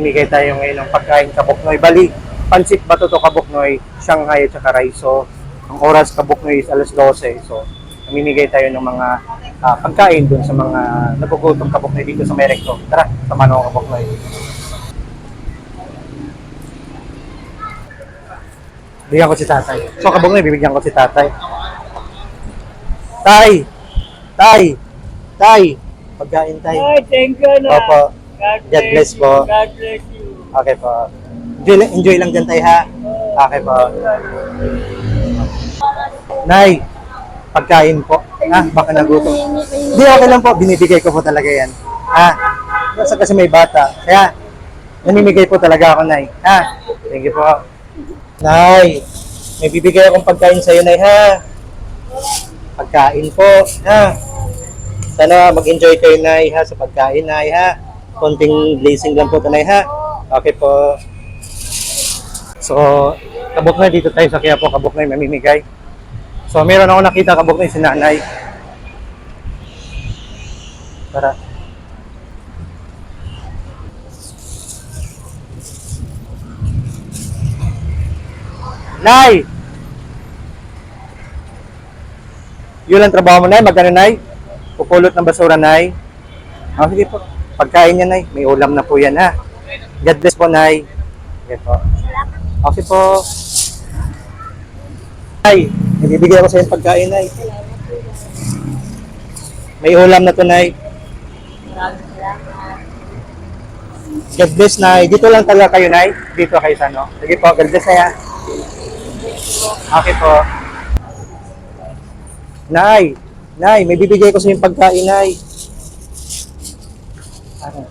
Mamimigay tayo ngayon ng pagkain kabuknoy. Bali, pansit bato to kabuknoy, Shanghai at saka rice. So, ang oras kabuknoy is alas 12. So, mamimigay tayo ng mga ah, pagkain dun sa mga nagugutom kabuknoy dito sa Merecto. Tara, sama ng kabuknoy. Bigyan ko si tatay. So, kabuknoy, bibigyan ko si tatay. Tay! Tay! Tay! Pagkain tay. Ay, thank you na. Opo. God God bless you. po. God bless you. Okay po. Enjoy, enjoy lang dyan tayo ha. Okay po. Nay, pagkain po. Ha? Baka nagutom. Hindi, okay lang po. Binibigay ko po talaga yan. Ha? Kasi kasi may bata. Kaya, namimigay po talaga ako, Nay. Ha? Thank you po. Nay, may bibigay akong pagkain sa'yo, Nay, ha? Pagkain po. Ha? Sana mag-enjoy kayo, Nay, ha? Sa pagkain, Nay, ha? Konting blessing lang po ito, Nay, ha? Okay po. So, kabok na dito tayo sa Quiapo, kabok na mamimigay. So, meron ako nakita kabok na si nanay. Tara. Nay! Yun ang trabaho mo, Nay? Magkano, Nay? Pupulot ng basura, Nay? Ah, sige po. Pagkain niya, Nay. May ulam na po yan, ha? God bless po, Nay. Okay po. Okay po. Nay, ibibigay ako sa iyo pagkain, Nay. May ulam na to, Nay. God bless, Nay. Dito lang talaga kayo, Nay. Dito kayo sa ano. Sige po, God bless, Nay, ha? Okay po. Nay, Nay, may bibigay ko sa iyo pagkain, Nay. Ano?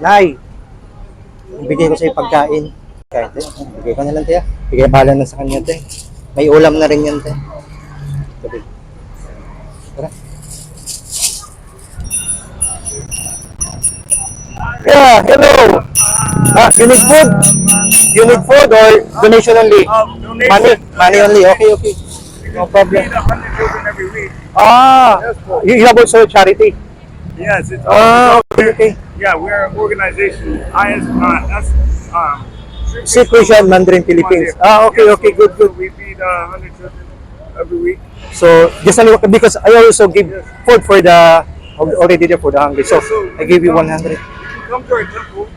Nay, bigay ko sa iyo pagkain. Kahit eh, bigay ko na lang, tiya. Bigay bala na sa kanya, te. May ulam na rin yan, te. Sabi. Tara. Yeah, hello. Ah, you need food? You need food or donation only? Um. Money, money only. Okay, okay. No problem. Feed 100 children every week. Ah, you have also charity. Yes, it's Ah, okay, okay. yeah, we're an organization. IS, uh, S, um, Christian Mandarin Philippines. Ah, okay, okay, good, good. We feed uh, 100 children every week. So, just only because I also give food for the already there for the hungry. So, I give you 100. You can come to our temple.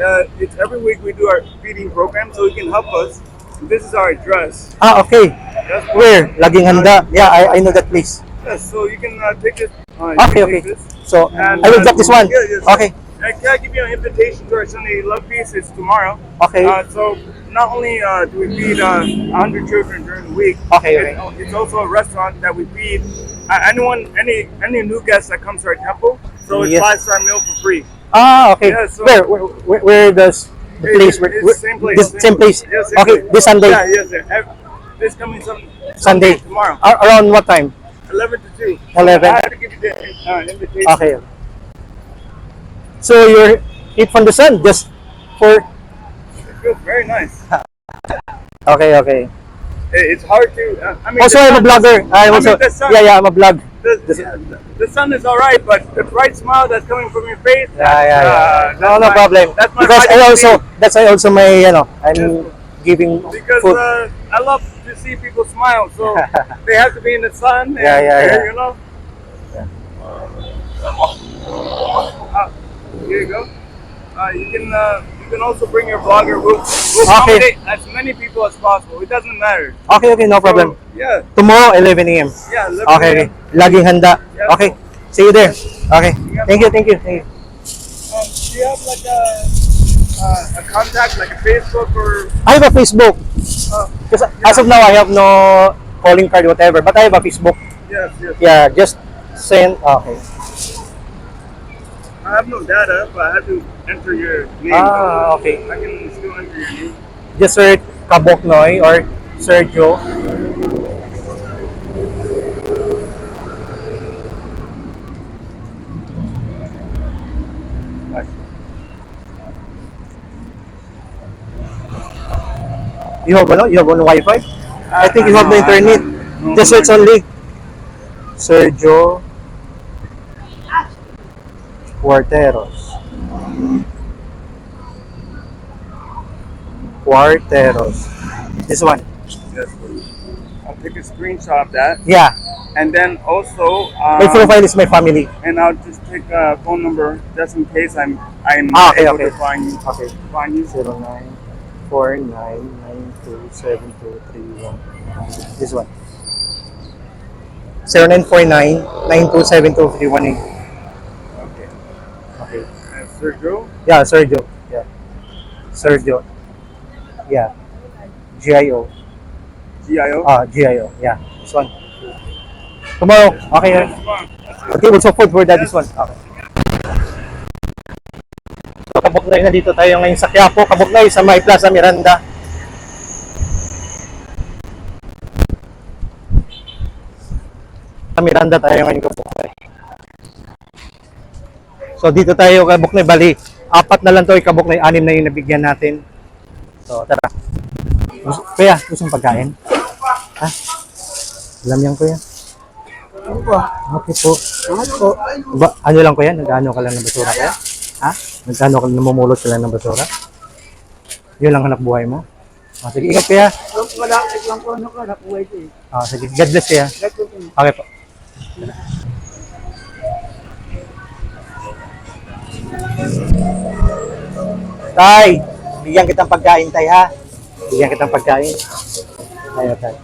Uh, it's every week we do our feeding program, so you can help us. This is our address. Ah, okay. That's Where? Laging handa. Yeah, I, I know that place. Yes, so you can uh, take this. Uh, Okay, okay. So, And, I will drop this one. yeah, yes, Okay. And can I give you an invitation to our Sunday Love Feast? It's tomorrow. Okay. Uh, so not only uh, do we feed uh, 100 children during the week, Okay, okay. It's, it's also a restaurant that we feed uh, anyone, any any new guest that comes to our temple. So it's Yes. five star meal for free. Ah, okay. Yeah, so- where, where, where, does the place? it's Where, where- same place. This same place. Yes, same Okay, place. this Sunday. Yeah, yes, sir. This coming sun- Sunday. tomorrow, Ar- around what time? 11 to 2. 11. I had to give you the uh, invitation. Okay. So, you're eat from the sun just for... It feels very nice. Okay, okay. It- It's hard to. Uh, I mean, Also, I'm a blogger. I'm I mean, also... sun- Yeah, yeah, I'm a blog. The, the, the sun is all right, but the bright smile that's coming from your face. Yeah, yeah, yeah. uh, no, no my- problem. That's my Because I also, that's why also my, you know, I'm giving Because food. uh, I love to see people smile, so they have to be in the sun. And, Yeah, yeah, yeah. You know. Uh, here you go. Uh, you can uh, you can also bring your vlogger. We'll, we'll Okay. accommodate as many people as possible. It doesn't matter. Okay, okay, no problem. Yeah, Tomorrow, 11 a.m. yeah. Okay, okay. know. Laging handa. Yeah. Okay. See you there. Okay. Thank you, thank you, thank you. Um, do you have like a uh, a contact, like a Facebook or? I have a Facebook. Uh, Because as of now, I have no calling card, whatever. But I have a Facebook. yes, yes. Yeah, just send. Okay. I have no data, but I have to enter your name. Ah, okay. I can still enter your name. Just search Kaboknoy or Sergio. You have ano? You have on Wi-Fi? I think you have the internet. Just search only Sergio Cuarteros. Cuarteros. This one. Yes. I'll take a screenshot of that. Yeah. And then also, um, my profile is my family. And I'll just take a phone number just in case I'm I'm ah, okay, able okay. to find you. Okay. Find you. Zero nine four nine nine two seven two three one. This one. Zero nine four nine nine two seven two three one eight. Sergio. Yeah, Sergio. Yeah. Sergio. Yeah. GIO. GIO. Ah, GIO. Yeah. This one. Tomorrow. Okay. Okay, also food for that. This one. Okay. So, Kabuklay na dito tayo ngayon sa Quiapo. Kabuklay sa May Plaza Miranda. Sa Miranda tayo ngayon Kabuklay. So dito tayo Kabuklay. Bali, apat na lang to Kabuklay. Anim na yung nabigyan natin. So tara. Kuya, gusto mong pagkain? Ha? Alam yan kuya. Ano ba? Okay po. Ano po? Ba, ano lang kuya? Nag-ano ka lang ng basura kuya? Ha? Nag-ano ka namumulot ka lang ng basura? Yun lang hanap buhay mo? Ah, sige, ingat kuya. Malapit lang po ano ka, nakuha ito eh. Ah, sige, God bless kuya. Okay po. Tay, bigyan kitang pagkain, tay, ha? Bigyan kitang pagkain. Tayo, tay.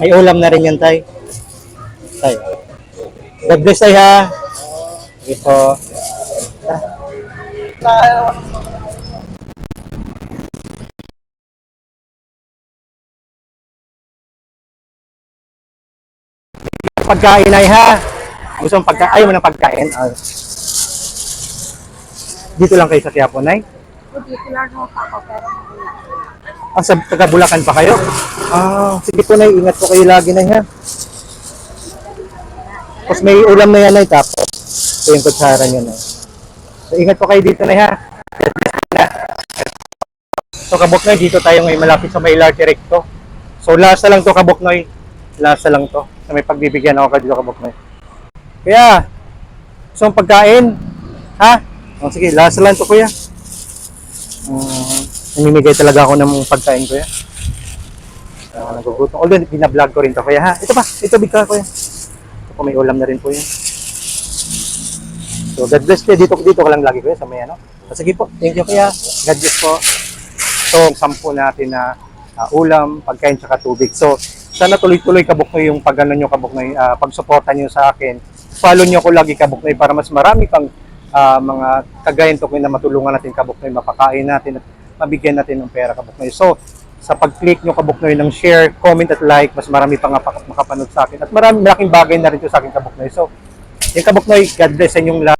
May ulam na rin yan, tay. Tay. God bless, tay, ha? Sige po. Pagkain, ay, ha? Gusto mong pagkain? Ayaw mo ng pagkain? Ah. Dito lang kayo sa Quiapo, Nay? Dito lang ako ako, pero. Ah, sa taga Bulacan pa kayo? Ah, sige po, Nay. Ingat po kayo lagi, Nay, ha? Tapos may ulam na yan, Nay. Tapos, ito yung kutsara nyo, Nay. So, ingat po kayo dito, Nay, ha? So, Kabuknoy, dito tayo ngayon malapit sa may Larty Recto. So, last na lang to, Kabuknoy. Last na lang to. Na may pagbibigyan ako ka dito, Kabuknoy. Kaya, gusto pagkain? Ha? O, sige, last na lang to, Kuya. Um, namimigay talaga ako ng pagkain, Kuya. Uh, nagugutom. Although, binablog ko rin to, Kuya, ha? Ito pa, ito big ka, Kuya. Ito po, may ulam na rin po yan. So, God bless Kuya. Dito, dito ka lang lagi, Kuya, sa may ano. So, sige po, thank you, Kuya. God bless po. Ang sampu natin na ah, ulam, pagkain, tsaka tubig. So, sana tuloy-tuloy kabuknoy yung pag ano nyo kabuknoy, uh, pagsuporta nyo sa akin. Follow nyo ko lagi kabuknoy para mas marami pang ah, mga kagayan to na matulungan natin kabuknoy, mapakain natin at mabigyan natin ng pera kabuknoy. So, sa pag-click nyo kabuknoy ng share, comment at like, mas marami pang mapa- makapanood sa akin. At marami, malaking bagay na rin to sa akin kabuknoy. So, yung kabuknoy, God bless sa inyong lahat.